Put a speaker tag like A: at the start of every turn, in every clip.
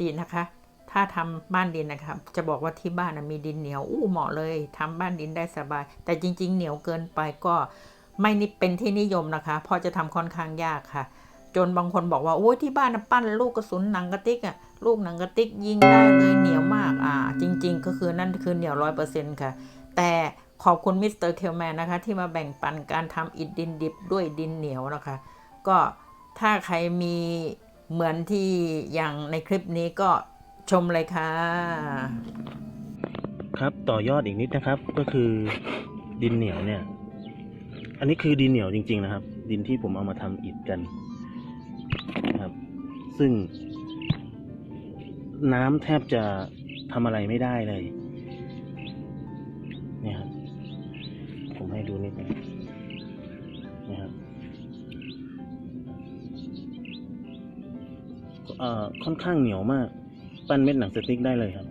A: ตินะคะ ถ้าทำบ้านดินนะครับ จะบอกว่าที่บ้านมีดินเหนียวอู้เหมาะเลยทำบ้านดินได้สบาย แต่จริง ๆ เหนียวเกินไปก็ไม่นิเป็นที่นิยมนะคะเพราะจะทำค่อนข้างยากค่ะ จนบางคนบอกว่าโอ้ยที่บ้านปั้นลูกกระสุนหนังกระติกอะลูกหนังกระติกยิงได้เลยเหนียวมากอ่า จริง ๆ ก็คือนั่นคือเหนียวร้อยเปอร์เซ็นต์ค่ะ แต่ขอบคุณมิสเตอร์เคลแมนนะคะ ที่มาแบ่งปันการทำอิฐดินดิบด้วยดินเหนียวนะคะ ก็ถ้าใครมี เหมือนที่อย่างในคลิปนี้ก็ชมเลยค่ะ
B: ครับต่อยอดอีกนิดนะครับก็คือดินเหนียวเนี่ย อันนี้คือดินเหนียวจริง ๆ นะครับ ดินที่ผมเอามาทำอิฐกันนะครับ ซึ่ง น้ำแทบจะทำอะไรไม่ได้เลย เอ่อค่อนข้างเหนียวมาก ปั้นเม็ดหนังสติ๊กได้เลยครับ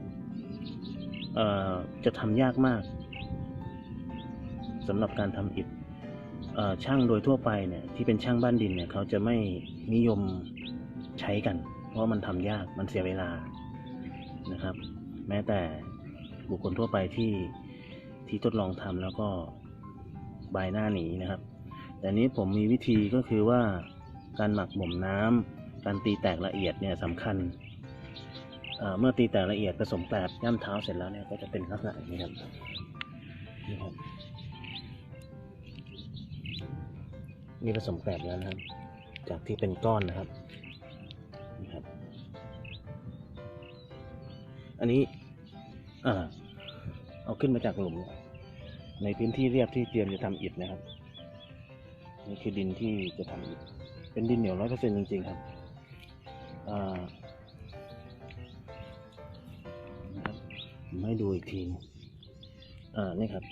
B: เอ่อจะทำยากมากสำหรับการทำอิฐช่างโดยทั่วไปเนี่ยที่เป็นช่างบ้านดินเนี่ยเขาจะไม่นิยมใช้กัน เพราะมันทำยากมันเสียเวลานะครับ แม้แต่บุคคลทั่วไปที่ที่ทดลองทำแล้วก็บายหน้าหนีนะครับ แต่นี้ผมมีวิธีก็คือว่าการหมักบ่มน้ำ การตีแตกละเอียดเนี่ยสำคัญ เมื่อตีแตกละเอียดผสมแกลบย่ำเท้าเสร็จแล้วเนี่ยก็จะเป็นลักษณะอย่างนี้ครับนี่ครับนี่ผสมแกลบแล้วนะครับ จากที่เป็นก้อนนะครับนี่ครับ อันนี้อ่าเอาขึ้นมาจากหลุม ในพื้นที่เรียบที่เตรียมจะทำอิฐนะครับ นี่คือดินที่จะทำอิฐเป็นดินเหนียวร้อยเปอร์เซ็นต์จริงๆครับ อ่านะครับผมให้ดูอีกทีนึงอ่านี่ครับ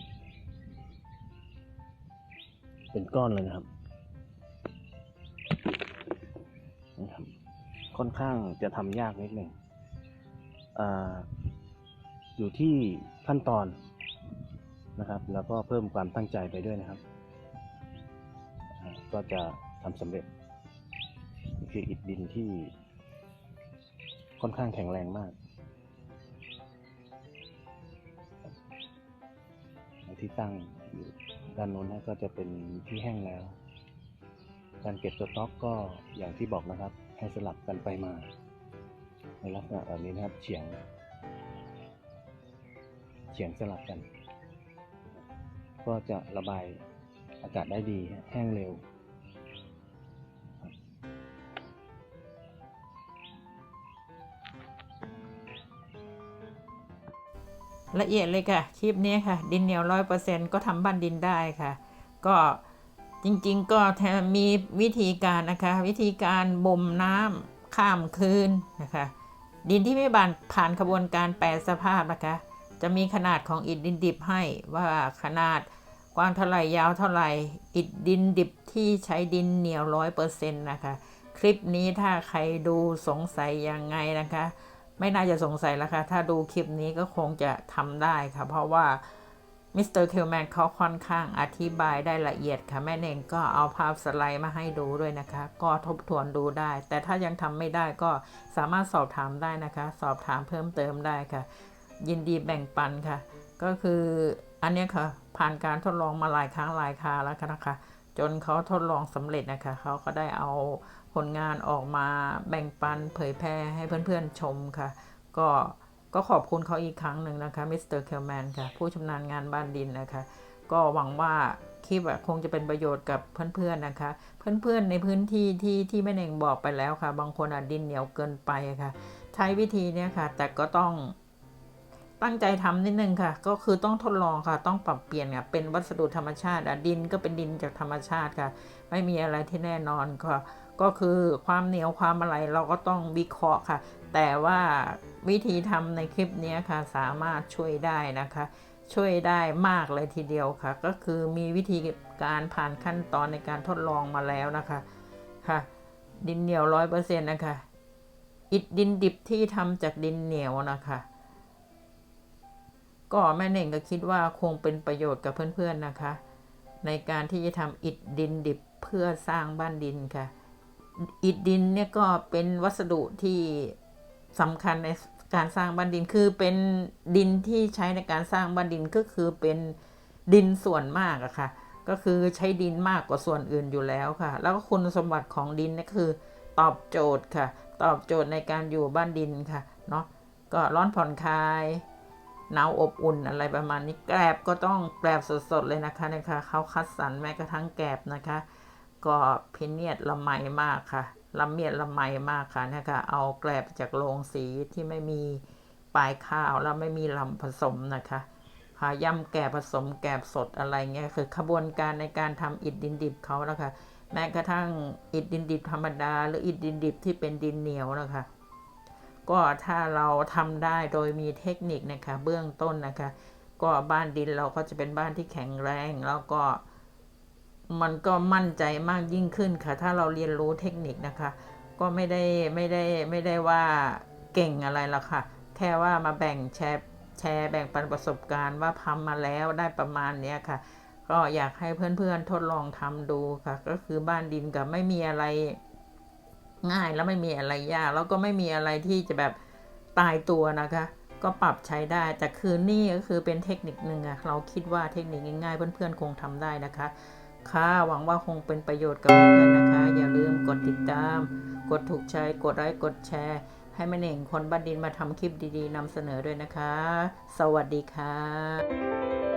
B: เป็นก้อนเลยนะครับนะครับ ค่อนข้างจะทำยากนิดหนึ่งอ่าอยู่ที่ขั้นตอนนะครับ แล้วก็เพิ่มความตั้งใจไปด้วยนะครับอ่าก็จะทำสำเร็จนี่คืออิฐดินที่ ค่อนข้างแข็งแรงมากที่ตั้งอยู่ด้านโน้นนะก็จะเป็นที่แห้งแล้ว การเก็บสต็อกก็อย่างที่บอกนะครับ ให้สลับกันไปมา ในลักษณะแบบนี้นะครับเฉียง เฉียงสลับกัน ก็จะระบายอากาศได้ดีแห้งเร็ว
A: ละเอียดเลยค่ะคลิปนี้ค่ะ ดินเหนียวร้อยเปอร์เซ็นต์ก็ทำบ้านดินได้ค่ะ ก็จริงๆ ก็มมีวิธีการนะคะ วิธีการบ่มน้ำข้ามคืนนะคะ ดินที่ไม่บานผ่านขบวนการแปรสภาพนะคะ จะมีขนาดของอิฐดินดิบให้ว่าขนาดกว้างเท่าไหร่ยาวเท่าไหร่อิฐดินดิบที่ใช้ดินเหนียวร้อยเปอร์เซ็นต์นะคะ คลิปนี้ถ้าใครดูสงสัยยังไงนะคะ ไม่น่าจะสงสัยแล้วค่ะ ถ้าดูคลิปนี้ก็คงจะทำได้ค่ะ เพราะว่ามิสเตอร์คิวแมนเขาค่อนข้างอธิบายได้ละเอียดค่ะ แม่เองก็เอาภาพสไลด์มาให้ดูด้วยนะคะ ก็ทบทวนดูได้ แต่ถ้ายังทำไม่ได้ก็สามารถสอบถามได้นะคะ สอบถามเพิ่มเติมได้ค่ะ ยินดีแบ่งปันค่ะ ก็คืออันนี้ค่ะ ผ่านการทดลองมาหลายครั้งหลายคราแล้วนะคะ จนเขาทดลองสำเร็จนะคะ เขาก็ได้เอา ผลงานออกมาแบ่งปันเผยแพร่ให้เพื่อนๆชมค่ะ ก็ก็ขอบคุณเขาอีกครั้งหนึ่งนะคะมิสเตอร์เคลแมนค่ะ ผู้ชำนาญงานบ้านดินนะคะ ก็หวังว่าคลิปคงจะเป็นประโยชน์กับเพื่อนๆนะคะ เพื่อนๆในพื้นที่ที่ที่แม่เองบอกไปแล้วค่ะ บางคนอะดินเหนียวเกินไปค่ะ ใช้วิธีเนี้ยค่ะ แต่ก็ต้องตั้งใจทำนิดนึงค่ะ ก็คือต้องทดลองค่ะ ต้องปรับเปลี่ยนค่ะเป็นวัสดุธรรมชาติดินก็เป็นดินจากธรรมชาติค่ะ ไม่มีอะไรที่แน่นอนก็ ก็คือความเหนียวความอะไรเราก็ต้องวิเคราะห์ค่ะ แต่ว่าวิธีทำในคลิปนี้ค่ะสามารถช่วยได้นะคะ ช่วยได้มากเลยทีเดียวค่ะ ก็คือมีวิธีการผ่านขั้นตอนในการทดลองมาแล้วนะคะค่ะ ดินเหนียวร้อยเปอร์เซ็นต์นะคะ อิฐดินดิบที่ทำจากดินเหนียวนะคะก็แม่เน่งก็คิดว่าคงเป็นประโยชน์กับเพื่อนๆนะคะ ในการที่จะทำอิฐดินดิบเพื่อสร้างบ้านดินค่ะ อิฐดินเนี่ยก็เป็นวัสดุที่สำคัญในการสร้างบ้านดินคือเป็นดินที่ใช้ในการสร้างบ้านดินก็คือเป็นดินส่วนมากอะค่ะ ก็คือใช้ดินมากกว่าส่วนอื่นอยู่แล้วค่ะ แล้วก็คุณสมบัติของดินนี่คือ ตอบโจทย์ค่ะ ตอบโจทย์ในการอยู่บ้านดินค่ะเนาะก็ร้อนผ่อนคลายหนาวอบอุ่นอะไรประมาณนี้แกลบก็ต้องแกลบสดๆเลยนะคะนะคะเขาคัดสรรแม้กระทั่งแกลบนะคะ ก็พิเนียดละไมมากค่ะละเมียดละไมมากค่ะนะคะเอาแกลบจากโรงสีที่ไม่มีปลายข้าวแล้วไม่มีลำผสมนะคะพาย่ำแกบผสมแกบสดอะไรเงี้ยคือขบวนการในการทำอิฐดินดิบเขาแล้วค่ะแม้กระทั่งอิฐดินดิบธรรมดา หรืออิฐดินดิบที่เป็นดินเหนียวนะคะ ก็ถ้าเราทำได้โดยมีเทคนิคนะคะเบื้องต้นนะคะ ก็บ้านดินเราก็จะเป็นบ้านที่แข็งแรงแล้วก็ มันก็มั่นใจมากยิ่งขึ้นค่ะ ถ้าเราเรียนรู้เทคนิคนะคะ ก็ไม่ได้ไม่ได้ไม่ได้ว่าเก่งอะไรหรอกค่ะ แค่ว่ามาแบ่งแชร์แชร์แบ่งปันประสบการณ์ว่าทำมาแล้วได้ประมาณเนี้ยค่ะ ก็อยากให้เพื่อนๆทดลองทำดูค่ะ ก็คือบ้านดินกับไม่มีอะไรง่ายแล้วไม่มีอะไรยาก แล้วก็ไม่มีอะไรที่จะแบบตายตัวนะคะ ก็ปรับใช้ได้ แต่คือนี่ก็คือเป็นเทคนิคหนึ่งอะเราคิดว่าเทคนิคง่ายๆเพื่อนๆคงทำได้นะคะ ค่ะ หวังว่าคงเป็นประโยชน์กับเพื่อนนะคะ อย่าลืมกดติดตาม กดถูกใจกดไลค์กดแชร์ ให้แม่เน่งคนบ้านดินมาทำคลิปดีๆนำเสนอด้วยนะคะ สวัสดีค่ะ